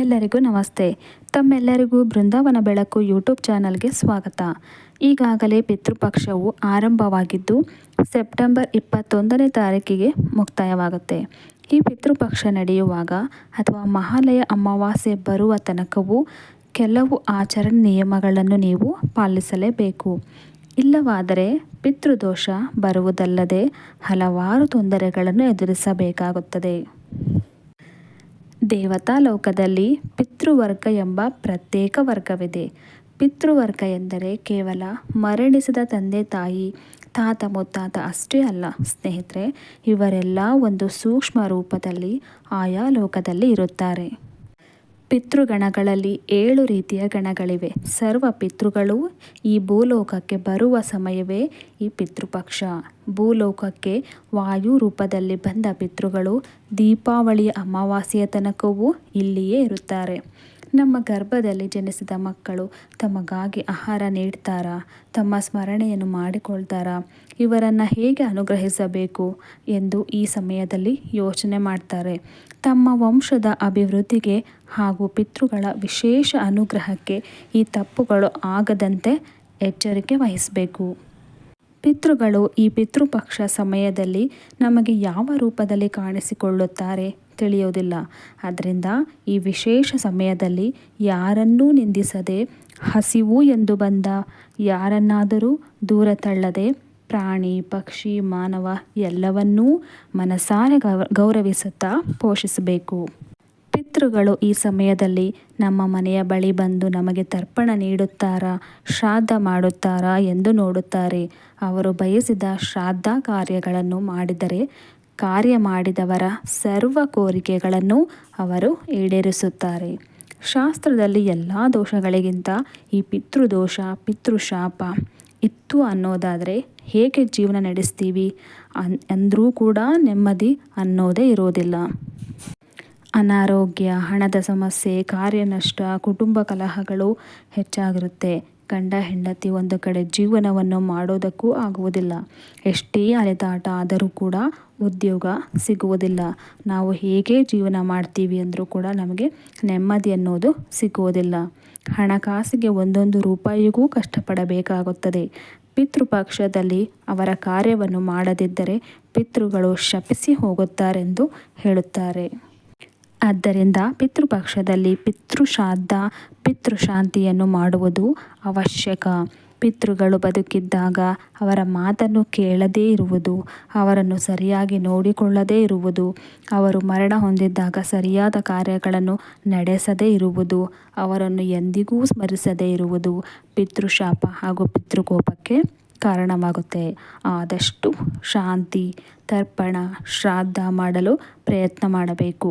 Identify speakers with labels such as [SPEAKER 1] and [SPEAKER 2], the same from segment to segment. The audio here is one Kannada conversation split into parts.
[SPEAKER 1] ಎಲ್ಲರಿಗೂ ನಮಸ್ತೆ. ತಮ್ಮೆಲ್ಲರಿಗೂ ಬೃಂದಾವನ ಬೆಳಕು ಯೂಟ್ಯೂಬ್ ಚಾನಲ್ಗೆ ಸ್ವಾಗತ. ಈಗಾಗಲೇ ಪಿತೃಪಕ್ಷವು ಆರಂಭವಾಗಿದ್ದು, ಸೆಪ್ಟೆಂಬರ್ ಇಪ್ಪತ್ತೊಂದನೇ ತಾರೀಕಿಗೆ ಮುಕ್ತಾಯವಾಗುತ್ತೆ. ಈ ಪಿತೃಪಕ್ಷ ನಡೆಯುವಾಗ ಅಥವಾ ಮಹಾಲಯ ಅಮಾವಾಸ್ಯೆ ಬರುವ ತನಕವೂ ಕೆಲವು ಆಚರಣೆ ನಿಯಮಗಳನ್ನು ನೀವು ಪಾಲಿಸಲೇಬೇಕು. ಇಲ್ಲವಾದರೆ ಪಿತೃದೋಷ ಬರುವುದಲ್ಲದೆ ಹಲವಾರು ತೊಂದರೆಗಳನ್ನು ಎದುರಿಸಬೇಕಾಗುತ್ತದೆ. ದೇವತಾ ಲೋಕದಲ್ಲಿ ಪಿತೃವರ್ಗ ಎಂಬ ಪ್ರತ್ಯೇಕ ವರ್ಗವಿದೆ. ಪಿತೃವರ್ಗ ಎಂದರೆ ಕೇವಲ ಮರಣಿಸಿದ ತಂದೆ ತಾಯಿ, ತಾತ ಮುತ್ತಾತ ಅಷ್ಟೇ ಅಲ್ಲ, ಸ್ನೇಹಿತರೆ, ಇವರೆಲ್ಲ ಒಂದು ಸೂಕ್ಷ್ಮ ರೂಪದಲ್ಲಿ ಆಯಾ ಲೋಕದಲ್ಲಿ ಇರುತ್ತಾರೆ. ಪಿತೃಗಣಗಳಲ್ಲಿ ಏಳು ರೀತಿಯ ಗಣಗಳಿವೆ. ಸರ್ವ ಪಿತೃಗಳು ಈ ಭೂಲೋಕಕ್ಕೆ ಬರುವ ಸಮಯವೇ ಈ ಪಿತೃಪಕ್ಷ. ಭೂಲೋಕಕ್ಕೆ ವಾಯು ರೂಪದಲ್ಲಿ ಬಂದ ಪಿತೃಗಳು ದೀಪಾವಳಿಯ ಅಮಾವಾಸ್ಯೆಯ ತನಕವೂ ಇಲ್ಲಿಯೇ ಇರುತ್ತಾರೆ. ನಮ್ಮ ಗರ್ಭದಲ್ಲಿ ಜನಿಸಿದ ಮಕ್ಕಳು ತಮಗಾಗಿ ಆಹಾರ ನೀಡ್ತಾರಾ? ತಮ್ಮ ಸ್ಮರಣೆಯನ್ನು ಮಾಡಿಕೊಳ್ತಾರಾ? ಇವರನ್ನು ಹೇಗೆ ಅನುಗ್ರಹಿಸಬೇಕು ಎಂದು ಈ ಸಮಯದಲ್ಲಿ ಯೋಚನೆ ಮಾಡ್ತಾರೆ. ತಮ್ಮ ವಂಶದ ಅಭಿವೃದ್ಧಿಗೆ ಹಾಗೂ ಪಿತೃಗಳ ವಿಶೇಷ ಅನುಗ್ರಹಕ್ಕೆ ಈ ತಪ್ಪುಗಳು ಆಗದಂತೆ ಎಚ್ಚರಿಕೆ ವಹಿಸಬೇಕು. ಪಿತೃಗಳು ಈ ಪಿತೃಪಕ್ಷ ಸಮಯದಲ್ಲಿ ನಮಗೆ ಯಾವ ರೂಪದಲ್ಲಿ ಕಾಣಿಸಿಕೊಳ್ಳುತ್ತಾರೆ ತಿಳಿಯೋದಿಲ್ಲ ಆದ್ದರಿಂದ ಈ ವಿಶೇಷ ಸಮಯದಲ್ಲಿ ಯಾರನ್ನೂ ನಿಂದಿಸದೆ ಹಸಿವು ಎಂದು ಬಂದ ಯಾರನ್ನಾದರೂ ದೂರ ತಳ್ಳದೆ ಪ್ರಾಣಿ, ಪಕ್ಷಿ, ಮಾನವ ಎಲ್ಲವನ್ನೂ ಮನಸಾರೆ ಗೌರವಿಸುತ್ತಾ ಪೋಷಿಸಬೇಕು. ಪಿತೃಗಳು ಈ ಸಮಯದಲ್ಲಿ ನಮ್ಮ ಮನೆಯ ಬಳಿ ಬಂದು ನಮಗೆ ತರ್ಪಣ ನೀಡುತ್ತಾರಾ, ಶ್ರಾದ್ದ ಮಾಡುತ್ತಾರಾ ಎಂದು ನೋಡುತ್ತಾರೆ. ಅವರು ಬಯಸಿದ ಶ್ರಾದ್ದ ಕಾರ್ಯಗಳನ್ನು ಮಾಡಿದರೆ, ಕಾರ್ಯ ಮಾಡಿದವರ ಸರ್ವ ಕೋರಿಕೆಗಳನ್ನು ಅವರು ಈಡೇರಿಸುತ್ತಾರೆ. ಶಾಸ್ತ್ರದಲ್ಲಿ ಎಲ್ಲ ದೋಷಗಳಿಗಿಂತ ಈ ಪಿತೃದೋಷ, ಪಿತೃಶಾಪ ಇತ್ತು ಅನ್ನೋದಾದರೆ ಹೇಗೆ ಜೀವನ ನಡೆಸ್ತೀವಿ ಅಂದರೂ ಕೂಡ ನೆಮ್ಮದಿ ಅನ್ನೋದೇ ಇರೋದಿಲ್ಲ. ಅನಾರೋಗ್ಯ, ಹಣದ ಸಮಸ್ಯೆ, ಕಾರ್ಯನಷ್ಟ, ಕುಟುಂಬ ಕಲಹಗಳು ಹೆಚ್ಚಾಗಿರುತ್ತೆ. ಗಂಡ, ಹೆಂಡತಿ ಒಂದು ಕಡೆ ಜೀವನವನ್ನು ಮಾಡೋದಕ್ಕೂ ಆಗುವುದಿಲ್ಲ. ಎಷ್ಟೇ ಅಲೆದಾಟ ಆದರೂ ಕೂಡ ಉದ್ಯೋಗ ಸಿಗುವುದಿಲ್ಲ. ನಾವು ಹೇಗೆ ಜೀವನ ಮಾಡ್ತೀವಿ ಅಂದರೂ ಕೂಡ ನಮಗೆ ನೆಮ್ಮದಿ ಅನ್ನೋದು ಸಿಗುವುದಿಲ್ಲ. ಹಣಕಾಸಿಗೆ ಒಂದೊಂದು ರೂಪಾಯಿಗೂ ಕಷ್ಟಪಡಬೇಕಾಗುತ್ತದೆ. ಪಿತೃಪಕ್ಷದಲ್ಲಿ ಅವರ ಕಾರ್ಯವನ್ನು ಮಾಡದಿದ್ದರೆ ಪಿತೃಗಳು ಶಪಿಸಿ ಹೋಗುತ್ತಾರೆಂದು ಹೇಳುತ್ತಾರೆ. ಆದ್ದರಿಂದ ಪಿತೃಪಕ್ಷದಲ್ಲಿ ಪಿತೃಶ್ರಾದ್ದ ಪಿತೃಶಾಂತಿಯನ್ನು ಮಾಡುವುದು ಅವಶ್ಯಕ. ಪಿತೃಗಳು ಬದುಕಿದ್ದಾಗ ಅವರ ಮಾತನ್ನು ಕೇಳದೇ ಇರುವುದು, ಅವರನ್ನು ಸರಿಯಾಗಿ ನೋಡಿಕೊಳ್ಳದೇ ಇರುವುದು, ಅವರು ಮರಣ ಹೊಂದಿದ್ದಾಗ ಸರಿಯಾದ ಕಾರ್ಯಗಳನ್ನು ನಡೆಸದೇ ಇರುವುದು, ಅವರನ್ನು ಎಂದಿಗೂ ಸ್ಮರಿಸದೇ ಇರುವುದು ಪಿತೃಶಾಪ ಹಾಗೂ ಪಿತೃಕೋಪಕ್ಕೆ ಕಾರಣವಾಗುತ್ತೆ. ಆದಷ್ಟು ಶಾಂತಿ, ತರ್ಪಣ, ಶ್ರಾದ್ದ ಮಾಡಲು ಪ್ರಯತ್ನ ಮಾಡಬೇಕು.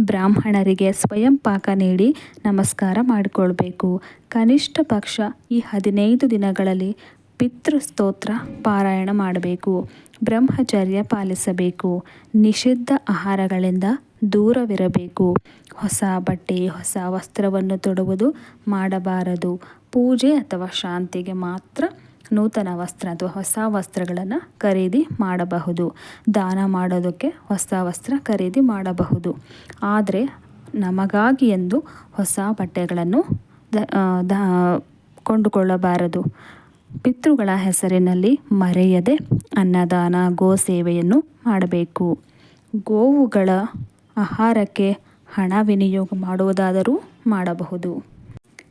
[SPEAKER 1] ಬ್ರಾಹ್ಮಣರಿಗೆ ಸ್ವಯಂ ಪಾಕ ನೀಡಿ ನಮಸ್ಕಾರ ಮಾಡಿಕೊಳ್ಬೇಕು. ಕನಿಷ್ಠ ಪಕ್ಷ ಈ ಹದಿನೈದು ದಿನಗಳಲ್ಲಿ ಪಿತೃಸ್ತೋತ್ರ ಪಾರಾಯಣ ಮಾಡಬೇಕು. ಬ್ರಹ್ಮಚರ್ಯ ಪಾಲಿಸಬೇಕು. ನಿಷಿದ್ಧ ಆಹಾರಗಳಿಂದ ದೂರವಿರಬೇಕು. ಹೊಸ ಬಟ್ಟೆ, ಹೊಸ ವಸ್ತ್ರವನ್ನು ತೊಡುವುದು ಮಾಡಬಾರದು. ಪೂಜೆ ಅಥವಾ ಶಾಂತಿಗೆ ಮಾತ್ರ ನೂತನ ವಸ್ತ್ರ ಅಥವಾ ಹೊಸ ವಸ್ತ್ರಗಳನ್ನು ಖರೀದಿ ಮಾಡಬಹುದು. ದಾನ ಮಾಡೋದಕ್ಕೆ ಹೊಸ ವಸ್ತ್ರ ಖರೀದಿ ಮಾಡಬಹುದು. ಆದರೆ ನಮಗಾಗಿ ಎಂದು ಹೊಸ ಬಟ್ಟೆಗಳನ್ನು ದ ಕೊಂಡುಕೊಳ್ಳಬಾರದು. ಪಿತೃಗಳ ಹೆಸರಿನಲ್ಲಿ ಮರೆಯದೆ ಅನ್ನದಾನ, ಗೋ ಸೇವೆಯನ್ನು ಮಾಡಬೇಕು. ಗೋವುಗಳ ಆಹಾರಕ್ಕೆ ಹಣ ವಿನಿಯೋಗ ಮಾಡುವುದಾದರೂ ಮಾಡಬಹುದು.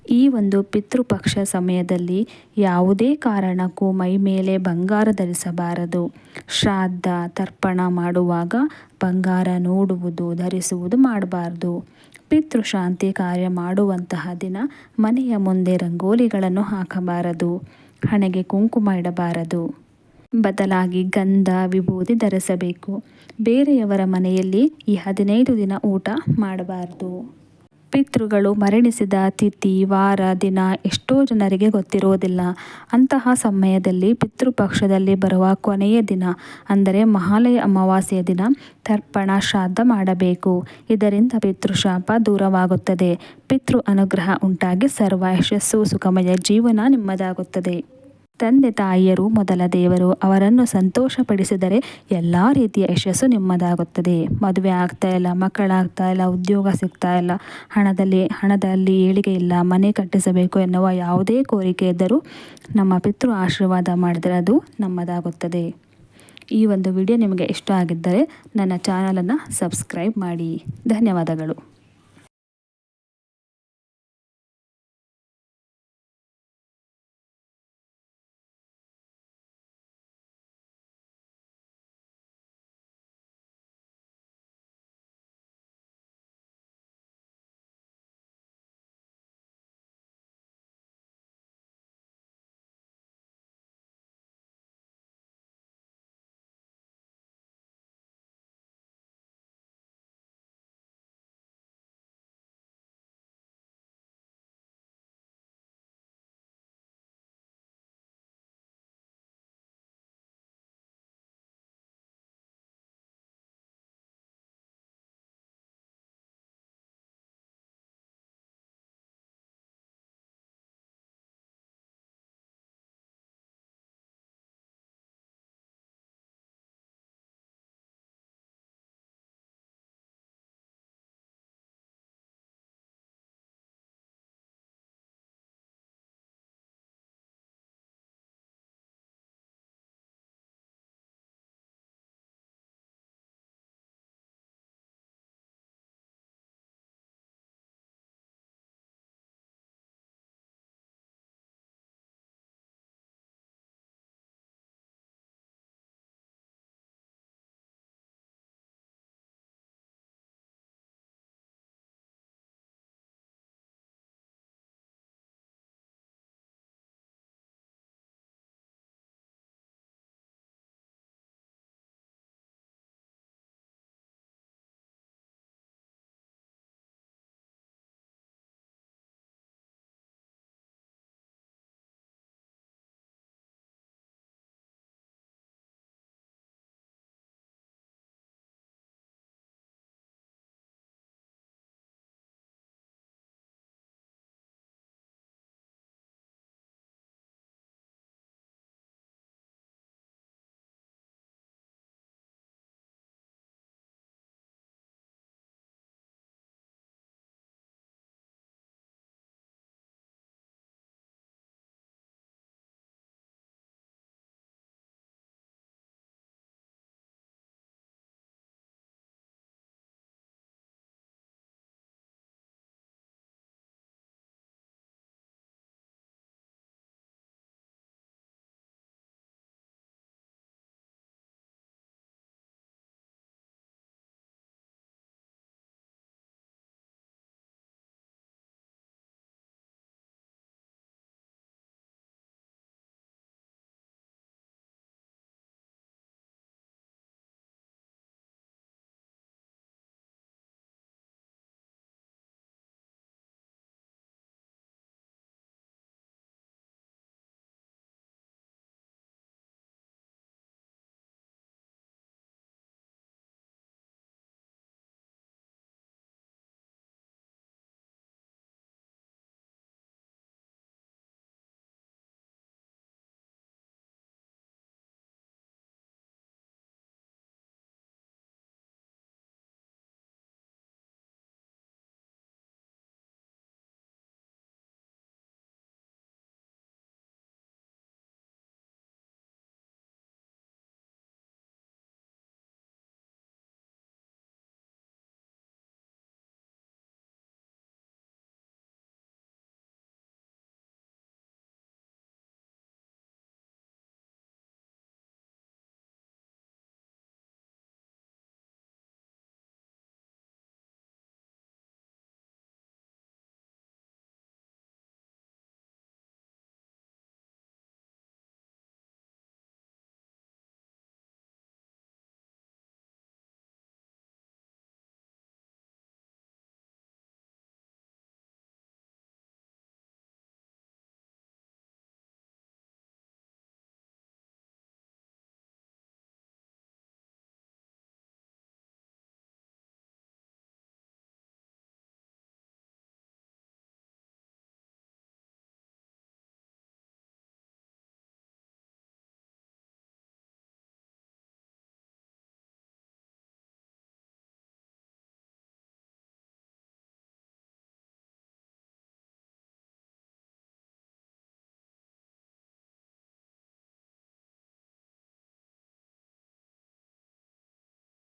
[SPEAKER 1] ಈ ಒಂದು ಪಿತೃಪಕ್ಷ ಸಮಯದಲ್ಲಿ ಯಾವುದೇ ಕಾರಣಕ್ಕೂ ಮೈ ಮೇಲೆ ಬಂಗಾರ ಧರಿಸಬಾರದು. ಶ್ರಾದ್ದ, ತರ್ಪಣ ಮಾಡುವಾಗ ಬಂಗಾರ ನೋಡುವುದು, ಧರಿಸುವುದು ಮಾಡಬಾರ್ದು. ಪಿತೃಶಾಂತಿ ಕಾರ್ಯ ಮಾಡುವಂತಹ ದಿನ ಮನೆಯ ಮುಂದೆ ರಂಗೋಲಿಗಳನ್ನು ಹಾಕಬಾರದು. ಹಣೆಗೆ ಕುಂಕುಮ ಇಡಬಾರದು. ಬದಲಾಗಿ ಗಂಧ, ವಿಭೂತಿ ಧರಿಸಬೇಕು. ಬೇರೆಯವರ ಮನೆಯಲ್ಲಿ ಈ ಹದಿನೈದು ದಿನ ಊಟ ಮಾಡಬಾರ್ದು. ಪಿತೃಗಳು ಮರಣಿಸಿದ ತಿಥಿ, ವಾರ, ದಿನ ಎಷ್ಟೋ ಜನರಿಗೆ ಗೊತ್ತಿರುವುದಿಲ್ಲ. ಅಂತಹ ಸಮಯದಲ್ಲಿ ಪಿತೃಪಕ್ಷದಲ್ಲಿ ಬರುವ ಕೊನೆಯ ದಿನ, ಅಂದರೆ ಮಹಾಲಯ ಅಮಾವಾಸ್ಯೆಯ ದಿನ, ತರ್ಪಣ, ಶ್ರಾದ್ದ ಮಾಡಬೇಕು. ಇದರಿಂದ ಪಿತೃಶಾಪ ದೂರವಾಗುತ್ತದೆ. ಪಿತೃ ಅನುಗ್ರಹ ಉಂಟಾಗಿ ಸರ್ವ ಯಶಸ್ಸು ಸುಖಮಯ ಜೀವನ ನಿಮ್ಮದಾಗುತ್ತದೆ. ತಂದೆ ತಾಯಿಯರು ಮೊದಲ ದೇವರು ಅವರನ್ನು ಸಂತೋಷಪಡಿಸಿದರೆ ಎಲ್ಲ ರೀತಿಯ ಯಶಸ್ಸು ನಿಮ್ಮದಾಗುತ್ತದೆ. ಮದುವೆ ಆಗ್ತಾ ಇಲ್ಲ, ಮಕ್ಕಳಾಗ್ತಾ ಇಲ್ಲ, ಉದ್ಯೋಗ ಸಿಗ್ತಾ ಇಲ್ಲ, ಹಣದಲ್ಲಿ ಹಣದಲ್ಲಿ ಏಳಿಗೆ ಇಲ್ಲ, ಮನೆ ಕಟ್ಟಿಸಬೇಕು ಎನ್ನುವ ಯಾವುದೇ ಕೋರಿಕೆ ಇದ್ದರೂ ನಮ್ಮ ಪಿತೃ ಆಶೀರ್ವಾದ ಮಾಡಿದರೆ ಅದು ನಮ್ಮದಾಗುತ್ತದೆ. ಈ ಒಂದು ವಿಡಿಯೋ ನಿಮಗೆ ಇಷ್ಟ ಆಗಿದ್ದರೆ ನನ್ನ ಚಾನಲನ್ನು ಸಬ್ಸ್ಕ್ರೈಬ್ ಮಾಡಿ. ಧನ್ಯವಾದಗಳು.